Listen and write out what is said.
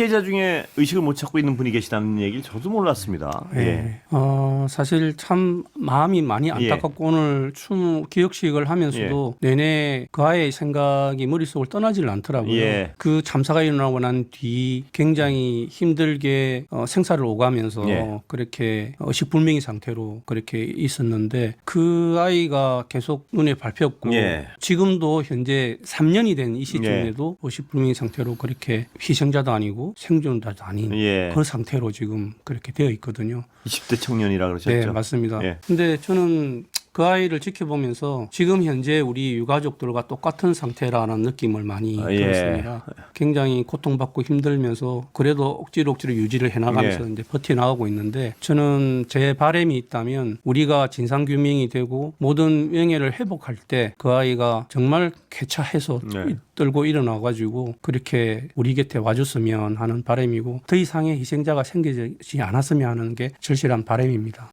피해자 중에 의식을 못 찾고 있는 분이 계시다는 얘기를 저도 몰랐습니다. 예. 네. 어, 사실 참 마음이 많이 안타깝고 오늘 추모 기억식을 하면서도 내내 그 아이의 생각이 머릿속을 떠나질 않더라고요. 예. 그 참사가 일어나고 난 뒤 굉장히 힘들게 어, 생사를 오가면서 예. 그렇게 의식불명의 상태로 그렇게 있었는데 그 아이가 계속 눈에 밟혔고 예. 지금도 현재 3년이 된 이 시점에도 의식불명의 상태로 그렇게 희생자도 아니고 생존자도 아닌 예. 그 상태로 지금 그렇게 되어 있거든요. 20대 청년이라 그러셨죠. 네, 맞습니다. 예. 근데 저는 그 아이를 지켜보면서 지금 현재 우리 유가족들과 똑같은 상태라는 느낌을 많이 아, 예. 들었습니다. 굉장히 고통받고 힘들면서 그래도 억지로 억지로 유지를 해나가면서 예. 이제 버텨나가고 있는데 저는 제 바람이 있다면 우리가 진상규명이 되고 모든 명예를 회복할 때 그 아이가 정말 쾌차해서 네. 떨고 일어나가지고 그렇게 우리 곁에 와줬으면 하는 바람이고 더 이상의 희생자가 생기지 않았으면 하는 게 절실한 바람입니다.